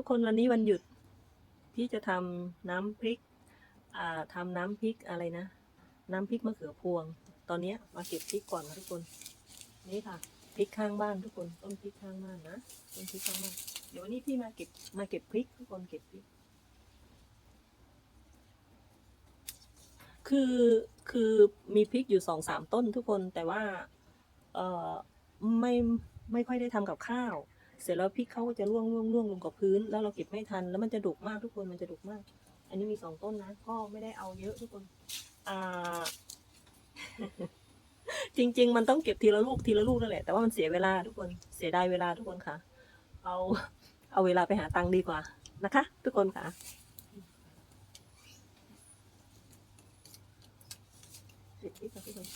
ทุกคนวันนี้วันหยุด พี่จะทำน้ำพริกอ่าทำน้ำพริกอะไรนะ น้ำพริกมะเขือพวง ตอนเนี้ยมาเก็บพริกก่อนนะทุกคน นี่ค่ะพริกข้างบ้านทุกคนต้นพริกข้างบ้านนะต้นพริกข้างบ้านเดี๋ยววันนี้พี่มาเก็บมาเก็บพริกทุกคนเก็บพริก คือคือมีพริกอยู่สองสามต้นทุกคนแต่ว่าเออไม่ไม่ค่อยได้ทำกับข้าว เสร็จแล้วพริกเขาก็จะร่วงร่วงร่วงลงกับพื้น แล้วเราเก็บไม่ทัน แล้วมันจะดุมากทุกคนมันจะดุมาก อันนี้มีสองต้นนะก็ไม่ได้เอาเยอะทุกคน อ่า จริง ๆ มันต้องเก็บทีละลูกทีละลูกนั่นแหละ แต่ว่ามันเสียเวลาทุกคนเสียดายเวลาทุกคนค่ะ เอา เอาเวลาไปหาตังค์ดีกว่านะคะ ทุกคนค่ะเก็บพริกค่ะทุกคน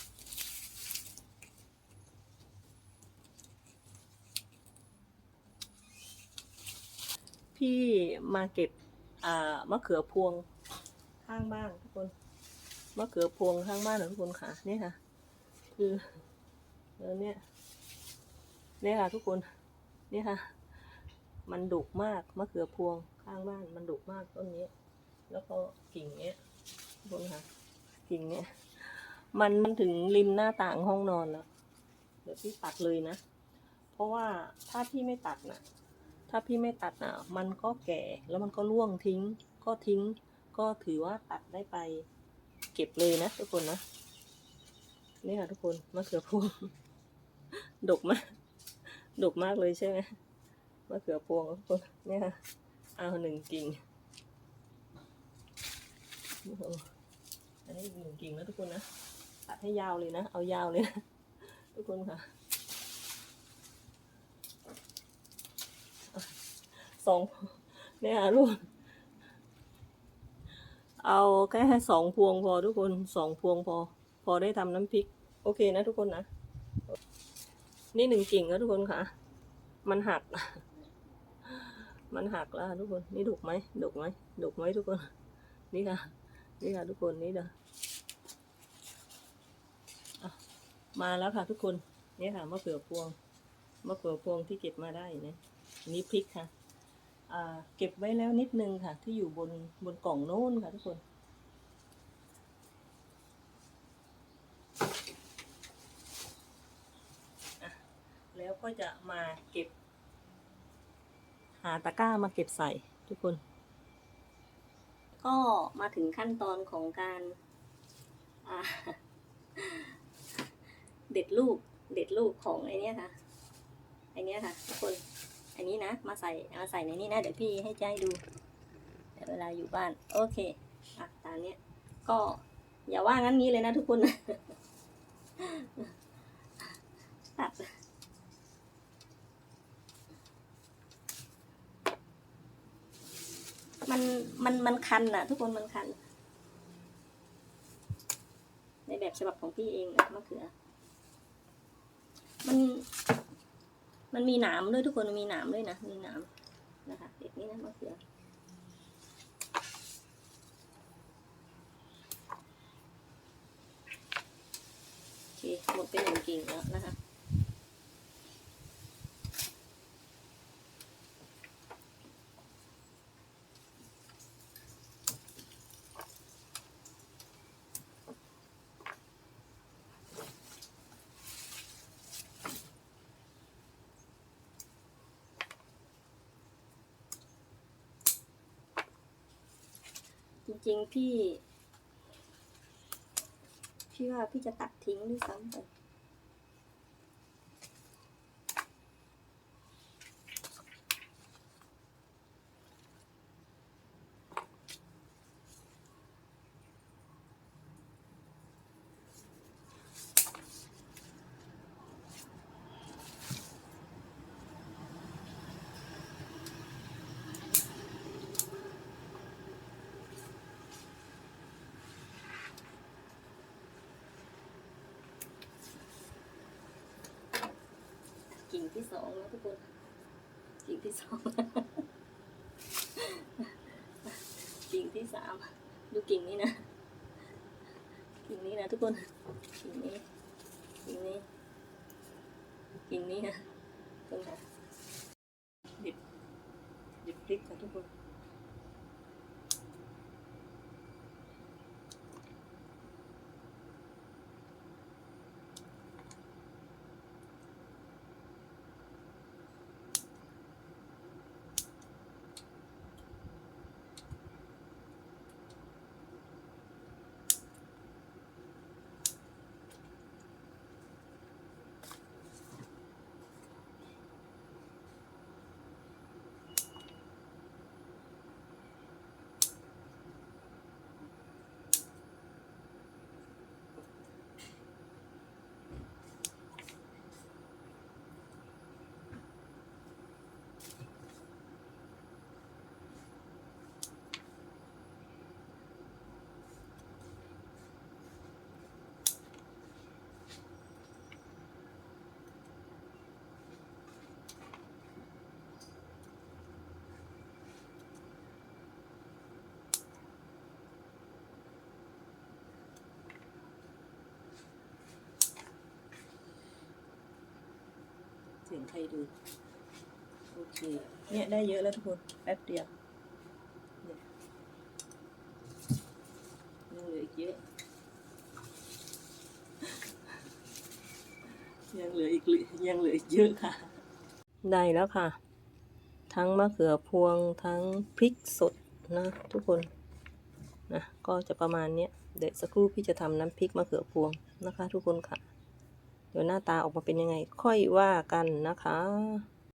พี่มาเก็บอ่ามะเขือพวงข้างบ้านทุกคนมะเขือพวงข้างบ้านของทุกคนค่ะนี่ค่ะ คือเนี่ยเนี่ยค่ะทุกคนเนี่ยค่ะ มันดุมากมะเขือพวงข้างบ้านมันดุมากต้นนี้ แล้วก็กิ่งเนี้ยทุกคนค่ะ กิ่งเนี้ยมันถึงริมหน้าต่างห้องนอนแล้วเดี๋ยวพี่ตัดเลยนะ เพราะว่าถ้าพี่ไม่ตัดน่ะ ถ้าพี่ไม่ตัดอะมันก็แก่แล้วมันก็ร่วงทิ้ง ก็ทิ้ง ก็ถือว่าตัดได้ไป เก็บเลยนะทุกคนนะนี่ค่ะทุกคนมะเขือพวง ดกมาก ดกมากเลยใช่ไหมมะเขือพวงทุกคนเนี่ยค่ะเอาหนึ่งกิ่งอันนี้หนึ่งกิ่งนะทุกคนนะตัดให้ยาวเลยนะ เอายาวเลยนะทุกคนค่ะ สองเนี่ยค่ะลูกเอาแค่สองพวงพอทุกคนสองพวงพอ พอได้ทำน้ำพริก โอเคนะทุกคนนะ นี่หนึ่งกิ่งแล้วทุกคนค่ะ มันหัก มันหักแล้วทุกคน นี่ดุกไหมดุกไหมดุกไหมทุกคน นี่ค่ะ นี่ค่ะทุกคนนี่เด้อมาแล้วค่ะทุกคน นี่ค่ะมะเขือพวงมะเขือพวงที่เก็บมาได้นะนี่พริกค่ะ เก็บไว้แล้วนิดนึงค่ะ ที่อยู่บนบนกล่องโน้นค่ะทุกคนแล้วก็จะมาเก็บ หาตะกร้ามาเก็บใส่ทุกคน ก็มาถึงขั้นตอนของการเด็ดลูกเด็ดลูกของไอเนี้ยค่ะไอเนี้ยค่ะ ทุกคน อันนี้นะ มาใส่มาใส่ในนี้นะ เดี๋ยวพี่ให้ใจดูเดี๋ยวเวลาอยู่บ้าน โอเคอะตามเนี้ยก็อย่าว่างั้นงี้เลยนะทุกคนตัดมันมันมันคันอะทุกคนมันคัน ในแบบฉบับของพี่เองนะมะเขือ มัน มันมีหนามด้วยทุกคนมันมีหนามด้วยนะมีหนามนะคะเด็ดนี้นะมะเขือโอเคหมดไปหนึ่งกิ่งแล้วนะคะ จ ริง ๆ พี่ พี่ว่าพี่จะตัดทิ้งด้วยซ้ำไป กิ่งที่สองนะทุกคน กิ่งที่สอง กิ่งที่สาม ดูกิ่งนี้นะ กิ่งนี้นะทุกคน กิ่งนี้ กิ่งนี้ กิ่งนี้นะทุกคนค่ะหยิบหยิบพลิกริกค่ะทุกคน สียงใครดู โอเค เนี่ยได้เยอะแล้วทุกคนแป๊บเดียวเนี่ยยังเหลืออีกเยอะ ยังเหลืออีกเหลือยังเหลืออีกเยอะค่ะ ได้แล้วค่ะ ทั้งมะเขือพวงทั้งพริกสดนะทุกคนนะก็จะประมาณเนี้ยเดี๋ยวสักครู่พี่จะทำน้ำพริกมะเขือพวงนะคะ ทุกคนค่ะ เดี๋ยวหน้าตาออกมาเป็นยังไงค่อยว่ากันนะคะ